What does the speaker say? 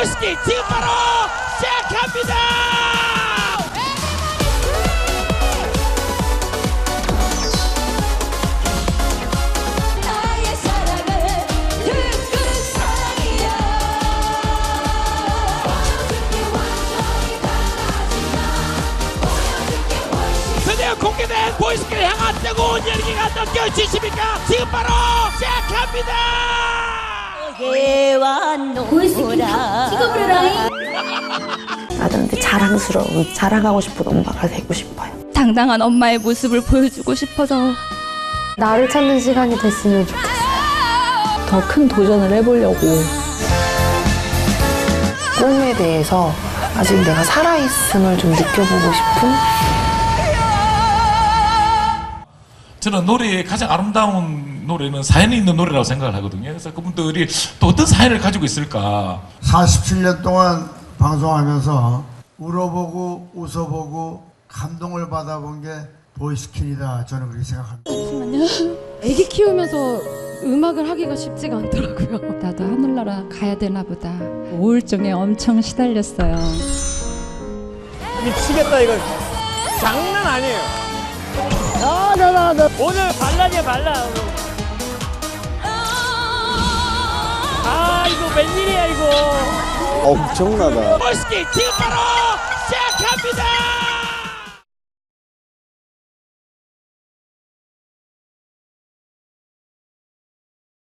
보이스키 지금 바로 시작합니다. 나의 사랑은 특급 사랑이야 보여줄게 완전히 달라지마 보여줄게 훨씬 드디어 공개된 보이스키를 향한 뜨거운 열기가 느껴지십니까? 지금 바로 시작합니다. 아들한테 자랑스러운 자랑하고 싶은 엄마가 되고 싶어요. 당당한 엄마의 모습을 보여주고 싶어서 나를 찾는 시간이 됐으면 좋겠어요. 더 큰 도전을 해보려고. 꿈에 대해서 아직 내가 살아있음을 좀 느껴보고 싶은? 저는 노래의 가장 아름다운 노래는 사연이 있는 노래라고 생각을 하거든요. 그래서 그분들이 또 어떤 사연을 가지고 있을까. 47년 동안 방송하면서 울어보고 웃어보고 감동을 받아본 게 보이스킨이다 저는 그렇게 생각합니다. 아기 키우면서 음악을 하기가 쉽지가 않더라고요. 나도 하늘나라 가야 되나 보다. 우울증에 엄청 시달렸어요. 미치겠다 이거 장난 아니에요. 나나 나 오늘 발라니야 발라. 웬일이야 이거. 엄청나다. 보이스키 지금 바로 시작합니다.